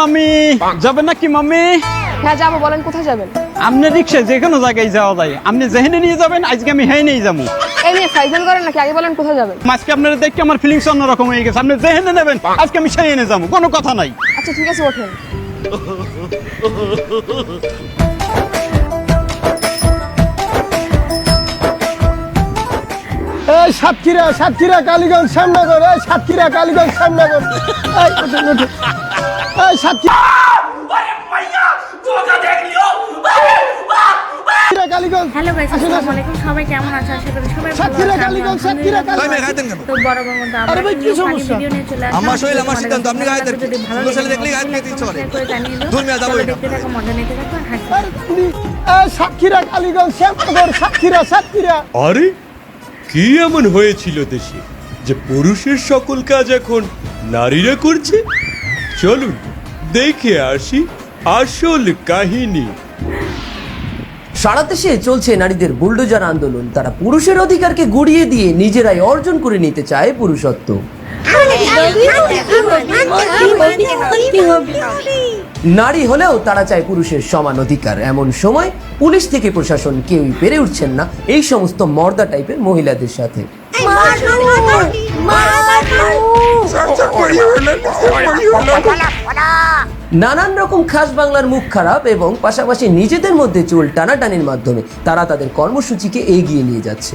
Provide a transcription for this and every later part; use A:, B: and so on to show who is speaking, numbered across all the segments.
A: মামি। যাবেন নাকি মামি?
B: হ্যাঁ যাব বলেন কোথায় যাবেন?
A: আপনি রিক্সা যে কোনো জায়গায় যাওয়া যায়। আপনি যেহেনে নিয়ে যাবেন আজকে আমি হ্যাঁ নিয়ে যাব।
B: এই নিয়ে ফাইজাল করেন নাকি? আগে বলেন কোথায় যাবেন?
A: আজকে আপনারা দেখে আমার ফিলিংস অন্যরকম হয়ে গেছে। আপনি যেখানে নেবেন আজকে আমি যাব। কোনো কথা নাই।
B: আচ্ছা ঠিক আছে ওঠেন।
C: এই সাতক্ষীরা সাতক্ষীরা কালীগঞ্জ শ্যামনগর এই সাতক্ষীরা কালীগঞ্জ শ্যামনগর। এই ওঠেন ওঠেন এই সাতক্ষীরা কালীগঞ্জ।
D: হ্যালো গাইস আসসালামু আলাইকুম। সবাই কেমন আছো? আশা করি সবাই ভালো
C: সাতক্ষীরা কালীগঞ্জ, সাতক্ষীরা কালীগঞ্জ।
D: তো বড় বড় মতো
C: আরে ভাই, কি সমস্যা?
D: ভিডিও নিয়ে চলে আসলাম।
E: আমার শরীর, আমার সিদ্ধান্ত, আপনি
D: ভালো
E: ইচ্ছে করে। মিয়া, যাব
D: দেখতে থাকো মজা নিতে থাকো হাসি।
C: সাতক্ষীরা কালীগঞ্জ শ্যামনগর সাতক্ষীরা সাতক্ষীরা।
F: আরে? কি এমন হয়েছিল দেশে যে পুরুষের সকল কাজ এখন নারীরা করছে? চলুন, দেখে আসি আসল কাহিনী।
G: সারা দেশে চলছে নারীদের বুলডোজার আন্দোলন। তারা পুরুষের অধিকারকে গুড়িয়ে দিয়ে নিজেরাই অর্জন করে নিতে চায় পুরুষত্ব। নারী হলেও তারা চায় পুরুষের সমান অধিকার। এমন সময় পুলিশ থেকে প্রশাসন কেউই পেরে উঠছেন না। এই সমস্ত মর্দা টাইপের মহিলাদের সাথে। নানান রকম খাস বাংলার মুখ খারাপ এবং পাশাপাশি নিজেদের মধ্যে চুল টানাটানির মাধ্যমে তারা তাদের কর্মসূচিকে এগিয়ে নিয়ে যাচ্ছে।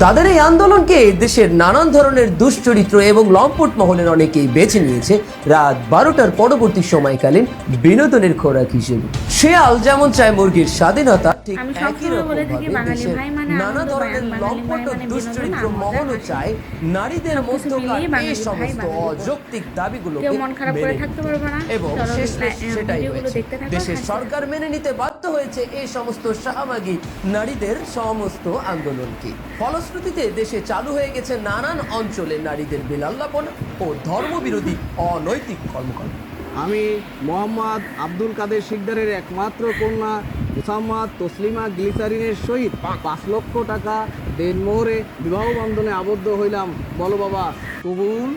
G: তাদের এই আন্দোলনকে দেশের নানান ধরনের দুশ্চরিত্র এবং লম্পট মহলের অনেকেই বেছে নিয়েছে রাত বারোটার পরবর্তী সময়কালীন বিনোদনের খোরাক হিসেবে। শেয়াল যেমন চায় মুরগির স্বাধীনতা ঠিক একই দেশের
D: মানে
G: নানা ধরনের লম্পট ও
D: মানে
G: দুশ্চরিত্র মহলও চায় নারীদের
D: সবকিছু
G: মধ্যকার এই সমস্ত অযৌক্তিক দাবিগুলোকে
D: মন। পারবে না।
G: এবং
D: আহ,
G: সেটাই হয়েছে। দেশের সরকার মেনে নিতে বাধ্য হয়েছে এই সমস্ত শাহবাগী নারীদের সমস্ত আন্দোলনকে। ফলশ্রুতিতে দেশে চালু হয়ে গেছে নানান অঞ্চলে নারীদের বেলাল্লাপনা ও ধর্মবিরোধী অনৈতিক কর্মকাণ্ড।
H: আমি মোহাম্মদ আব্দুল কাদের শিকদারের একমাত্র কন্যা মুসাম্মদ তসলিমা গ্লিসারিনের সহিত পাঁচ লক্ষ টাকা দেনমোহরে বিবাহ বন্ধনে আবদ্ধ হইলাম। বলো বাবা কবুল?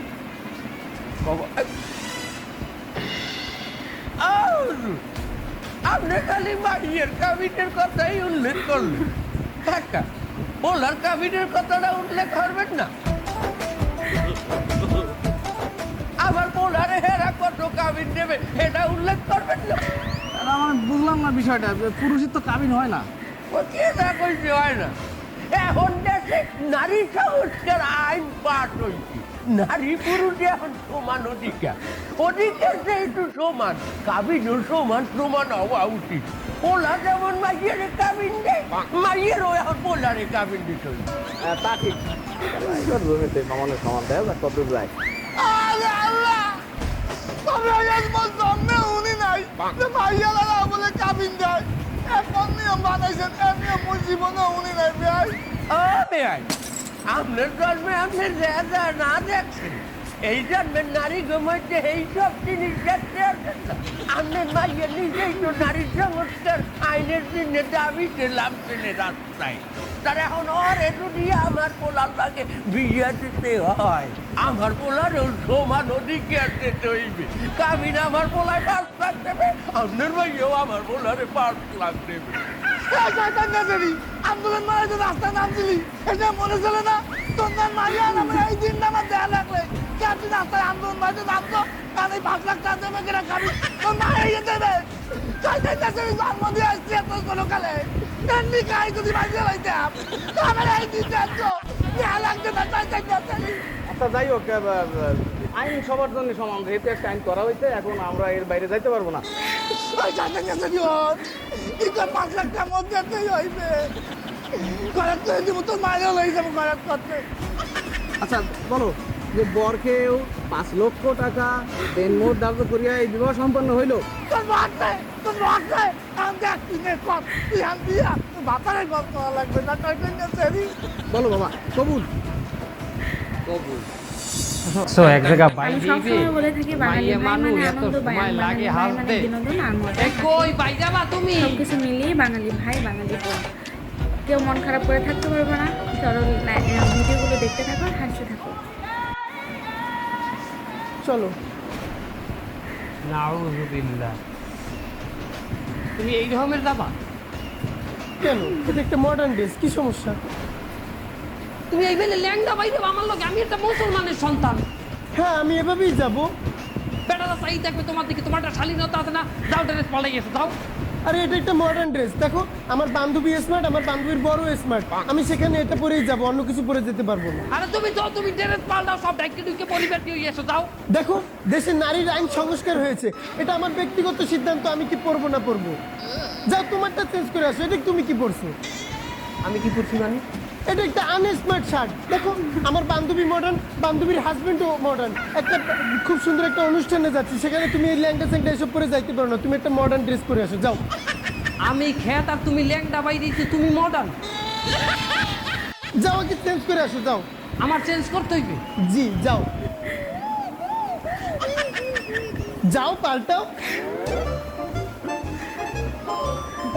I: আপনি খালি মারিয়ের কাবিনের কথাই উল্লেখ করলেন। বলার কাবিনের কথাটা উল্লেখ করবেন না। আবার বলারে হেরা কত কাবিন দেবে এটা উল্লেখ করবেন না।
H: আমার বুঝলাম না বিষয়টা পুরুষের তো কাবিন হয় না।
I: ও কে না কইতে হয় না। এখন দেশে নারী সংস্কার আইন পাস হয়েছে। নারী পুরুষ এখন সমান অধিকার। অধিকার যেহেতু সমান কাবিনও সমান সমান হওয়া উচিত। পোলা যেমন মাইয়ের কাবিন দেয় মাইয়েরও এখন পোলারে কাবিন দিতে হইছে।
H: তা ঠিক। সমানের সমান দেয় কত যায়?
C: আল্লাহ! তবে বলতো আমি উনি নাই যে ভাইয়ালারা বলে কাবিন দেয়। এখন নিয়ম বানাইছেন এর নিয়ম মোর জীবনে উনি নাই ভাই
I: ও বেআই আপনার জন্মে আপনি যা যা না দেখছেন। আমার পোলার আমার সমান অধিকার দিতে হইবে। কামিন আমার পোলায় পাঁচ লাখ দেবে আপনার মাইয়েও আমার পোলারে পাঁচ লাখ দেবে।
C: আন্দোলন মারা এটা মনে চলে না? তোর মারিয়া নামে এই দিন আমার মারতে নামতো এই পাঁচ লাখ টাকা দেবে কিনা খাবি? তোর মা দেবে। জন্ম দিয়ে আসছি এত কোনো কালে এমনি খাই যদি লাইতাম আমার এই দেখছ দেয়া না
H: আচ্ছা যাই হোক আইন সবার জন্য সমান। যেহেতু একটা আইন করা হয়েছে এখন আমরা এর বাইরে যাইতে পারব না।
C: ওই পাঁচ লাখ হইবে। করে দিব তোর লই যাব করতে
H: আচ্ছা বলো। যে বরকেও পাঁচ লক্ষ টাকা ধার্য করিয়া এই বিবাহ সম্পন্ন হইল। বলো বাবা কবুল।
E: সো এক জায়গা
D: আমি সবসময় বলে থাকি বাঙালি ভাই মানে মানে
J: কই যাবা তুমি?
D: সবকিছু মিলিয়ে বাঙালি ভাই বাঙালি বোন। কেউ মন খারাপ করে থাকতে পারবে না চলো ভিডিওগুলো দেখতে থাকো হাসতে থাকো।
K: চলো।
J: তুমি এই ধরনের যাবা?
K: কেন? এটা একটা মডার্ন ড্রেস কি সমস্যা?
J: তুমি এই বেলে ল্যাংদা বাইরে আমার লোক আমি একটা মুসলমানের সন্তান।
K: হ্যাঁ আমি এভাবেই যাব।
J: বেটা চাই দেখবে তোমার দিকে তোমার একটা শালীনতা আছে না? যাও ড্রেস পালাই গেছে যাও।
K: আরে এটা একটা মডার্ন ড্রেস দেখো আমার বান্ধবী স্মার্ট আমার বান্ধবীর বড় স্মার্ট আমি সেখানে এটা পরেই যাব অন্য কিছু পরে যেতে পারব না।
J: আরে তুমি যাও তুমি ড্রেস পাল্টাও সব ডাইকে ডুইকে পরিবার দিয়ে এসো যাও।
K: দেখো দেশের নারীর আইন সংস্কার হয়েছে। এটা আমার ব্যক্তিগত সিদ্ধান্ত আমি কি পরবো না পরবো? যাও তোমারটা চেঞ্জ করে আসো এটা তুমি কি পরছো?
J: আমি কি করছি মানে
K: এটা একটা আনস্মার্ট শার্ট দেখো আমার বান্ধবী মডার্ন বান্ধবীর হাজবেন্ডও মডার্ন একটা খুব সুন্দর একটা অনুষ্ঠানে যাচ্ছি সেখানে তুমি এই ল্যাংটা স্যাংটা এসব পরে যাইতে পারো না। তুমি একটা মডার্ন ড্রেস পরে আসো যাও।
J: আমি খেত আর তুমি ল্যাংদা বাইরে তুমি মডার্ন
K: যাও আগে চেঞ্জ করে আসো যাও।
J: আমার চেঞ্জ করতে হইবে?
K: জি যাও। যাও পাল্টাও।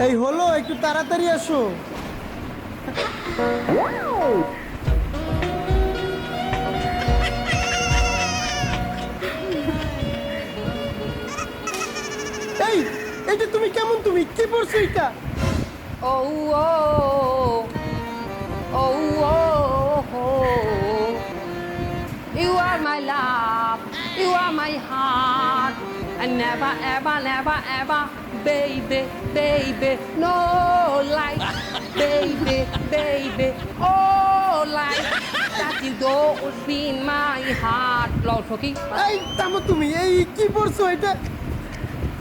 K: এই হলো একটু তাড়াতাড়ি আসো। এই এটা তুমি কেমন তুমি কি পড়ছো এটা
J: ও ও ও ও You are my love, you are my heart, and never, ever, never, ever, baby, baby, no life, baby, baby, oh life, that you go be in my heart. Lord Foki.
K: এই থামো তুমি এই কি পড়ছো এটা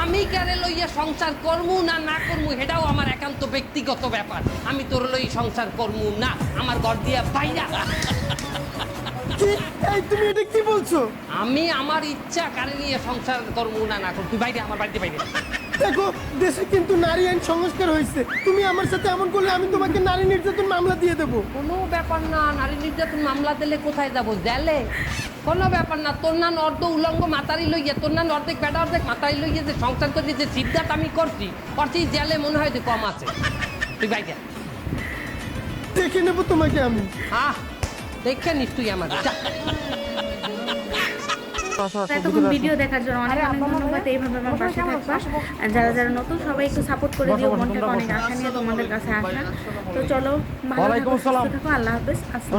J: আমি কারে লইয়া সংসার করমু না না করমু সেটাও আমার একান্ত ব্যক্তিগত ব্যাপার। আমি তোর লই সংসার করমু না আমার ঘর দিয়া বাইরা।
K: তুমি এটা কি বলছো?
J: আমি আমার ইচ্ছা কারে নিয়ে সংসার করমু না না করমু তুই বাইরে আমার বাড়িতে বাইরে।
K: দেখো দেশে কিন্তু নারী আইন সংস্কার হয়েছে। তুমি আমার সাথে এমন করলে আমি তোমাকে নারী নির্যাতন মামলা দিয়ে দেবো।
J: কোনো ব্যাপার না নারী নির্যাতন মামলা দিলে কোথায় যাব? জেলে। কোনো ব্যাপার না তোর না অর্ধ উলঙ্গ মাতারি লইয়া তোর না অর্ধেক বেটা অর্ধেক মাতারি লইয়া যে সংসার করছি যে সিদ্ধান্ত আমি করছি করছি জেলে মনে হয় যে কম আছে। তুই বাইরে
K: দেখে নেব তোমাকে আমি।
J: আহ দেখে নিস তুই
D: এতক্ষণ ভিডিও দেখার জন্য অনেক অনেক ধন্যবাদ। এইভাবে আমার পাশে থাকবা। যারা যারা নতুন সবাই একটু সাপোর্ট করে দিও। অনেক আশা নিয়ে তোমাদের কাছে আসা। তো চলো ভালো থাকো থাকো আল্লাহ হাফেজ। আসসালাম